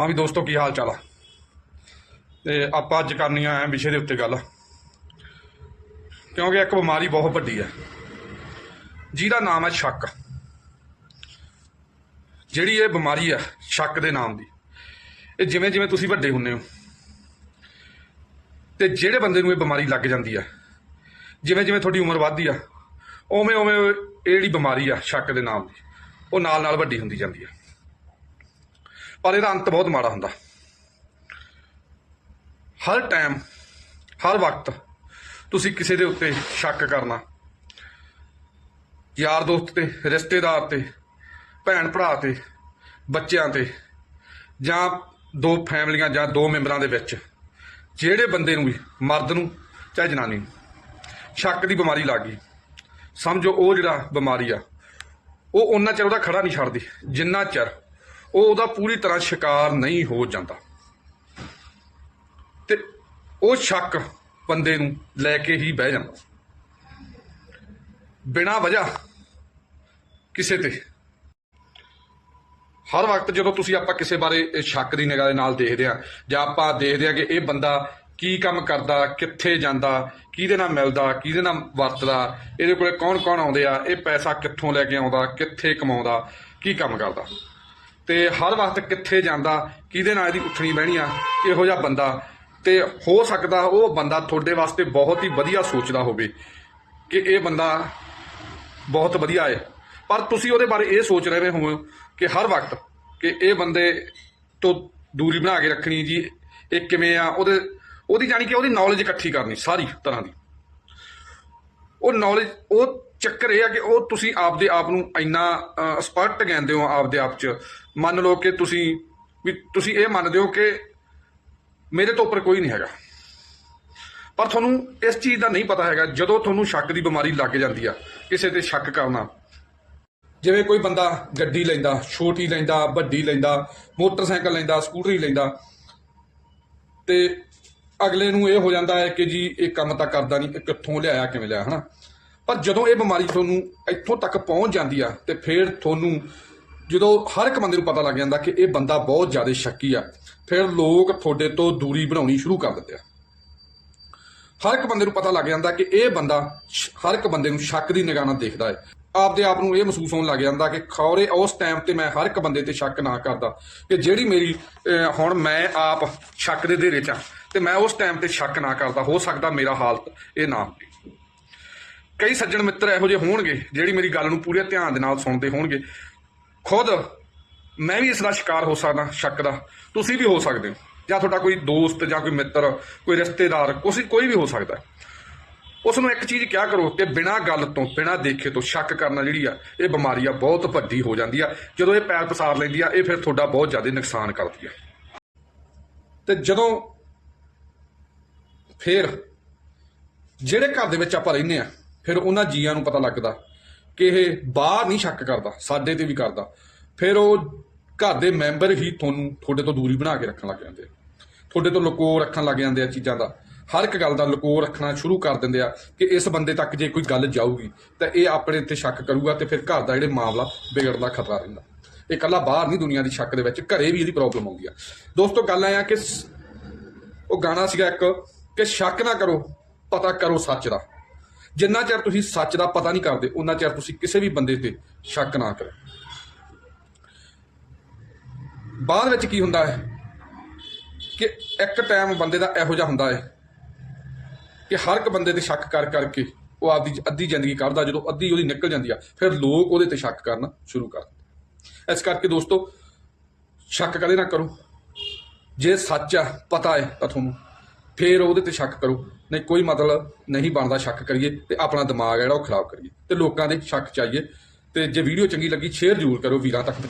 ਹਾਂ ਵੀ ਦੋਸਤੋ, ਕੀ ਹਾਲ ਚਾਲ ਆ? ਤੇ ਆਪਾਂ ਅੱਜ ਕਰਨੀ ਆ ਵਿਸ਼ੇ ਦੇ ਉੱਤੇ ਗੱਲ। ਕਿਉਂਕਿ ਇੱਕ ਬਿਮਾਰੀ ਬਹੁਤ ਵੱਡੀ ਹੈ ਜਿਹਦਾ ਨਾਮ ਹੈ ਸ਼ੱਕ। ਜਿਹੜੀ ਇਹ ਬਿਮਾਰੀ ਆ, ਸ਼ੱਕ ਦੇ ਨਾਮ ਦੀ। ਇਹ ਜਿਵੇਂ ਜਿਵੇਂ ਤੁਸੀਂ ਵੱਡੇ ਹੁੰਦੇ ਹੋ, ਤੇ ਜਿਹੜੇ ਬੰਦੇ ਨੂੰ ਇਹ ਬਿਮਾਰੀ ਲੱਗ ਜਾਂਦੀ ਆ, ਜਿਵੇਂ ਜਿਵੇਂ ਤੁਹਾਡੀ ਉਮਰ ਵੱਧਦੀ ਆ, ਉਵੇਂ ਉਵੇਂ ਇਹ ਜਿਹੜੀ ਬਿਮਾਰੀ ਆ, ਸ਼ੱਕ ਦੇ ਨਾਮ ਦੀ, ਉਹ ਨਾਲ ਨਾਲ ਵੱਡੀ ਹੁੰਦੀ ਜਾਂਦੀ ਆ। ਪਰ ਇਹਦਾ ਅੰਤ ਬਹੁਤ ਮਾੜਾ ਹੁੰਦਾ। ਹਰ ਟਾਈਮ ਹਰ ਵਕਤ ਤੁਸੀਂ ਕਿਸੇ ਦੇ ਉੱਤੇ ਸ਼ੱਕ ਕਰਨਾ, ਯਾਰ ਦੋਸਤ ਤੇ, ਰਿਸ਼ਤੇਦਾਰ ਤੇ, ਭੈਣ ਭਰਾ ਤੇ, ਬੱਚਿਆਂ ਤੇ, ਜਾਂ ਦੋ ਫੈਮਲੀਆਂ ਜਾਂ ਦੋ ਮੈਂਬਰਾਂ ਦੇ ਵਿੱਚ, ਜਿਹੜੇ ਬੰਦੇ ਨੂੰ ਵੀ ਮਰਦ ਨੂੰ ਚਾਹੇ ਜਨਾਨੀ ਨੂੰ ਸ਼ੱਕ ਦੀ ਬਿਮਾਰੀ ਲੱਗ ਗਈ। ਸਮਝੋ ਉਹ ਜਿਹੜਾ ਬਿਮਾਰੀ ਆ, ਉਹ ਉਹਨਾਂ ਚਿਰ ਉਹਦਾ ਖੜਾ ਨਹੀਂ ਛੱਡਦੀ, ਜਿੰਨਾ ਚਿਰ ਉਹ ਉਹਦਾ ਪੂਰੀ ਤਰ੍ਹਾਂ ਸ਼ਿਕਾਰ ਨਹੀਂ ਹੋ ਜਾਂਦਾ। ਤੇ ਉਹ ਸ਼ੱਕ ਬੰਦੇ ਨੂੰ ਲੈ ਕੇ ਹੀ ਬਹਿ ਜਾਂਦਾ। ਬਿਨਾਂ ਵਜ੍ਹਾ ਕਿਸੇ ਤੇ। ਹਰ ਵਕਤ ਜਦੋਂ ਤੁਸੀਂ ਆਪਾਂ ਕਿਸੇ ਬਾਰੇ ਇਹ ਸ਼ੱਕ ਦੀ ਨਿਗਾਹ ਦੇ ਨਾਲ ਦੇਖਦੇ ਆ ਜਾਂ ਆਪਾਂ ਦੇਖਦੇ ਆ ਕਿ ਇਹ ਬੰਦਾ ਕੀ ਕੰਮ ਕਰਦਾ, ਕਿੱਥੇ ਜਾਂਦਾ, ਕਿਹਦੇ ਨਾਲ ਮਿਲਦਾ, ਕਿਹਦੇ ਨਾਲ ਵਰਤਦਾ, ਇਹਦੇ ਕੋਲੇ ਕੌਣ ਕੌਣ ਆਉਂਦੇ ਆ, ਇਹ ਪੈਸਾ ਕਿੱਥੋਂ ਲੈ ਕੇ ਆਉਂਦਾ, ਕਿੱਥੇ ਕਮਾਉਂਦਾ, ਕੀ ਕੰਮ ਕਰਦਾ। ਤੇ ਹਰ ਵਕਤ ਕਿੱਥੇ ਜਾਂਦਾ, ਕਿਹਦੇ ਨਾਲ ਇਹਦੀ ਉੱਠਣੀ ਬਹਿਣੀ ਆ, ਇਹੋ ਜਿਹਾ ਬੰਦਾ। ਤੇ ਹੋ ਸਕਦਾ ਉਹ ਬੰਦਾ ਤੁਹਾਡੇ ਵਾਸਤੇ ਬਹੁਤ ਹੀ ਵਧੀਆ ਸੋਚਦਾ ਹੋਵੇ ਕਿ ਇਹ ਬੰਦਾ ਬਹੁਤ ਵਧੀਆ ਹੈ। ਪਰ ਤੁਸੀਂ ਉਹਦੇ ਬਾਰੇ ਇਹ ਸੋਚ ਰਹੇ ਹੋ ਕਿ ਹਰ ਵਕਤ ਕਿ ਇਹ ਬੰਦੇ ਤੋਂ ਦੂਰੀ ਬਣਾ ਕੇ ਰੱਖਣੀ ਜੀ, ਇਹ ਕਿਵੇਂ ਆ, ਉਹਦੇ, ਉਹਦੀ ਜਾਣੀ ਕਿ ਉਹਦੀ ਨੌਲੇਜ ਇਕੱਠੀ ਕਰਨੀ, ਸਾਰੀ ਤਰ੍ਹਾਂ ਦੀ। ਉਹ ਨੌਲੇਜ ਉਹ ਚੱਕਰ ਇਹ ਆ ਕਿ ਉਹ ਤੁਸੀਂ ਆਪਦੇ ਆਪ ਨੂੰ ਇੰਨਾ ਐਕਸਪਰਟ ਕਹਿੰਦੇ ਹੋ ਆਪਦੇ ਆਪ 'ਚ। ਮੰਨ ਲਓ ਕਿ ਤੁਸੀਂ, ਵੀ ਤੁਸੀਂ ਇਹ ਮੰਨਦੇ ਹੋ ਕਿ ਮੇਰੇ ਤੋਂ ਉੱਪਰ ਕੋਈ ਨਹੀਂ ਹੈਗਾ। ਪਰ ਤੁਹਾਨੂੰ ਇਸ ਚੀਜ਼ ਦਾ ਨਹੀਂ ਪਤਾ ਹੈਗਾ, ਜਦੋਂ ਤੁਹਾਨੂੰ ਸ਼ੱਕ ਦੀ ਬਿਮਾਰੀ ਲੱਗ ਜਾਂਦੀ ਆ, ਕਿਸੇ ਤੇ ਸ਼ੱਕ ਕਰਨਾ। ਜਿਵੇਂ ਕੋਈ ਬੰਦਾ ਗੱਡੀ ਲੈਂਦਾ, ਛੋਟੀ ਲੈਂਦਾ, ਵੱਡੀ ਲੈਂਦਾ, ਮੋਟਰਸਾਈਕਲ ਲੈਂਦਾ, ਸਕੂਟਰੀ ਲੈਂਦਾ, ਤੇ ਅਗਲੇ ਨੂੰ ਇਹ ਹੋ ਜਾਂਦਾ ਹੈ ਕਿ ਜੀ, ਇਹ ਕੰਮ ਤਾਂ ਕਰਦਾ ਨਹੀਂ, ਇਹ ਕਿੱਥੋਂ ਲਿਆਇਆ, ਕਿਵੇਂ ਲਿਆ ਹਨਾ? ਪਰ ਜਦੋਂ ਇਹ ਬਿਮਾਰੀ ਤੁਹਾਨੂੰ ਇੱਥੋਂ ਤੱਕ ਪਹੁੰਚ ਜਾਂਦੀ ਆ, ਤੇ ਫਿਰ ਤੁਹਾਨੂੰ ਜਦੋਂ ਹਰ ਇੱਕ ਬੰਦੇ ਨੂੰ ਪਤਾ ਲੱਗ ਜਾਂਦਾ ਕਿ ਇਹ ਬੰਦਾ ਬਹੁਤ ਜ਼ਿਆਦਾ ਸ਼ੱਕੀ ਆ, ਫਿਰ ਲੋਕ ਤੁਹਾਡੇ ਤੋਂ ਦੂਰੀ ਬਣਾਉਣੀ ਸ਼ੁਰੂ ਕਰ ਦਿੰਦੇ ਆ। ਹਰ ਇੱਕ ਬੰਦੇ ਨੂੰ ਪਤਾ ਲੱਗ ਜਾਂਦਾ ਕਿ ਇਹ ਬੰਦਾ ਹਰ ਇੱਕ ਬੰਦੇ ਨੂੰ ਸ਼ੱਕ ਦੀ ਨਿਗਾਹ ਨਾਲ ਦੇਖਦਾ ਹੈ। ਆਪਦੇ ਆਪ ਨੂੰ ਇਹ ਮਹਿਸੂਸ ਹੋਣ ਲੱਗ ਜਾਂਦਾ ਕਿ ਖੌਰੇ, ਉਸ ਟਾਈਮ ਤੇ ਮੈਂ ਹਰ ਇੱਕ ਬੰਦੇ ਤੇ ਸ਼ੱਕ ਨਾ ਕਰਦਾ ਕਿ ਜਿਹੜੀ ਮੇਰੀ ਹੁਣ ਮੈਂ ਆਪ ਸ਼ੱਕ ਦੇ ਘੇਰੇ 'ਚ ਆ, ਤੇ ਮੈਂ ਉਸ ਟਾਈਮ ਤੇ ਸ਼ੱਕ ਨਾ ਕਰਦਾ, ਹੋ ਸਕਦਾ ਮੇਰਾ ਹਾਲਤ ਇਹ ਨਾ ਹੋਵੇ। ਕਈ ਸੱਜਣ ਮਿੱਤਰ ਇਹੋ ਜਿਹੇ ਹੋਣਗੇ ਜਿਹੜੀ ਮੇਰੀ ਗੱਲ ਨੂੰ ਪੂਰੇ ਧਿਆਨ ਦੇ ਨਾਲ ਸੁਣਦੇ ਹੋਣਗੇ। ਖੁਦ ਮੈਂ ਵੀ ਇਸ ਦਾ ਸ਼ਿਕਾਰ ਹੋ ਸਕਦਾ, ਸ਼ੱਕ ਦਾ। ਤੁਸੀਂ ਵੀ ਹੋ ਸਕਦੇ ਹੋ। ਜਾਂ ਤੁਹਾਡਾ ਕੋਈ ਦੋਸਤ ਜਾਂ ਕੋਈ ਮਿੱਤਰ, ਕੋਈ ਰਿਸ਼ਤੇਦਾਰ, ਕੋਈ ਕੋਈ ਵੀ ਹੋ ਸਕਦਾ ਉਸ ਨੂੰ ਇੱਕ ਚੀਜ਼ ਕਿਹਾ ਕਰੋ ਕਿ ਬਿਨਾਂ ਗੱਲ ਤੋਂ, ਬਿਨਾਂ ਦੇਖੇ ਤੋਂ ਸ਼ੱਕ ਕਰਨਾ ਜਿਹੜੀ ਆ, ਇਹ ਬਿਮਾਰੀ ਆ ਬਹੁਤ ਵੱਡੀ ਹੋ ਜਾਂਦੀ ਆ। ਜਦੋਂ ਇਹ ਪੈਰ ਪਸਾਰ ਲੈਂਦੀ ਆ, ਇਹ ਫਿਰ ਤੁਹਾਡਾ ਬਹੁਤ ਜ਼ਿਆਦਾ ਨੁਕਸਾਨ ਕਰਦੀ ਆ। ਤੇ ਜਦੋਂ ਫਿਰ ਜਿਹੜੇ ਘਰ ਦੇ ਵਿੱਚ ਆਪਾਂ ਰਹਿੰਦੇ ਆ ਫਿਰ ਉਹਨਾਂ ਜੀਆਂ ਨੂੰ ਪਤਾ ਲੱਗਦਾ ਕਿ ਇਹ ਬਾਹਰ ਨਹੀਂ ਸ਼ੱਕ ਕਰਦਾ, ਸਾਡੇ ਤੇ ਵੀ ਕਰਦਾ। ਫਿਰ ਉਹ ਘਰ ਦੇ ਮੈਂਬਰ ਹੀ ਤੁਹਾਨੂੰ ਤੁਹਾਡੇ ਤੋਂ ਦੂਰੀ ਬਣਾ ਕੇ ਰੱਖਣ ਲੱਗ ਜਾਂਦੇ ਆ। ਤੁਹਾਡੇ ਤੋਂ ਲੁਕੋ ਰੱਖਣ ਲੱਗ ਜਾਂਦੇ ਆ ਚੀਜ਼ਾਂ ਦਾ। ਹਰ ਇੱਕ ਗੱਲ ਦਾ ਲੁਕੋ ਰੱਖਣਾ ਸ਼ੁਰੂ ਕਰ ਦਿੰਦੇ ਆ ਕਿ ਇਸ ਬੰਦੇ ਤੱਕ ਜੇ ਕੋਈ ਗੱਲ ਜਾਊਗੀ, ਤਾਂ ਇਹ ਆਪਣੇ ਤੇ ਸ਼ੱਕ ਕਰੂਗਾ ਤੇ ਫਿਰ ਘਰ ਦਾ ਜਿਹੜੇ ਮਾਮਲਾ ਵਿਗੜਨ ਦਾ ਖਤਰਾ ਰਹਿੰਦਾ। ਇਹ ਕੱਲਾ ਬਾਹਰ ਨਹੀਂ ਦੁਨੀਆ ਦੀ ਸ਼ੱਕ ਦੇ ਵਿੱਚ, ਘਰੇ ਵੀ ਇਹਦੀ ਪ੍ਰੋਬਲਮ ਆਉਂਦੀ ਆ। ਦੋਸਤੋ, ਗੱਲ ਆਇਆ ਕਿ ਉਹ ਗਾਣਾ ਸੀਗਾ ਇੱਕ, ਕਿ ਸ਼ੱਕ ਨਾ ਕਰੋ, ਪਤਾ ਕਰੋ ਸੱਚ ਦਾ। ਜਿੰਨਾ ਚਿਰ ਤੁਸੀਂ ਸੱਚ ਦਾ ਪਤਾ ਨਹੀਂ ਕਰਦੇ ਉਹਨਾਂ ਚਿਰ ਤੁਸੀਂ ਕਿਸੇ ਵੀ ਬੰਦੇ ਤੇ ਸ਼ੱਕ ਨਾ ਕਰੋ। ਬਾਅਦ ਵਿੱਚ ਕੀ ਹੁੰਦਾ ਹੈ ਕਿ ਇੱਕ ਟਾਈਮ ਬੰਦੇ ਦਾ ਇਹੋ ਜਿਹਾ ਹੁੰਦਾ ਹੈ ਕਿ ਹਰ ਇੱਕ ਬੰਦੇ ਤੇ ਸ਼ੱਕ ਕਰ ਕਰਕੇ ਉਹ ਆਪਦੀ ਅੱਧੀ ਜ਼ਿੰਦਗੀ ਕੱਢਦਾ, ਜਦੋਂ ਅੱਧੀ ਉਹਦੀ ਨਿਕਲ ਜਾਂਦੀ ਆ, ਫਿਰ ਲੋਕ ਉਹਦੇ ਤੇ ਸ਼ੱਕ ਕਰਨਾ ਸ਼ੁਰੂ ਕਰ ਦਿੰਦੇ ਇਸ ਕਰਕੇ ਦੋਸਤੋ, ਸ਼ੱਕ ਕਦੇ ਨਾ ਕਰੋ। ਜੇ ਸੱਚ ਆ, ਪਤਾ ਹੈ ਤਾਂ ਤੁਹਾਨੂੰ ਫਿਰ ਉਹਦੇ ਤੇ ਸ਼ੱਕ ਕਰੋ ਨਹੀਂ, ਕੋਈ ਮਤਲਬ ਨਹੀਂ ਬਣਦਾ ਸ਼ੱਕ ਕਰੀਏ ਤੇ ਆਪਣਾ ਦਿਮਾਗ ਜਿਹੜਾ ਉਹ ਖਰਾਬ ਕਰੀਏ ਤੇ ਲੋਕਾਂ ਦੇ ਸ਼ੱਕ ਚਾਹੀਏ ਤੇ ਜੇ ਵੀਡੀਓ ਚੰਗੀ ਲੱਗੀ ਸ਼ੇਅਰ ਜ਼ਰੂਰ ਕਰੋ, ਵੀਰਾਂ ਤੱਕ ਪਹੁੰਚਾਓ।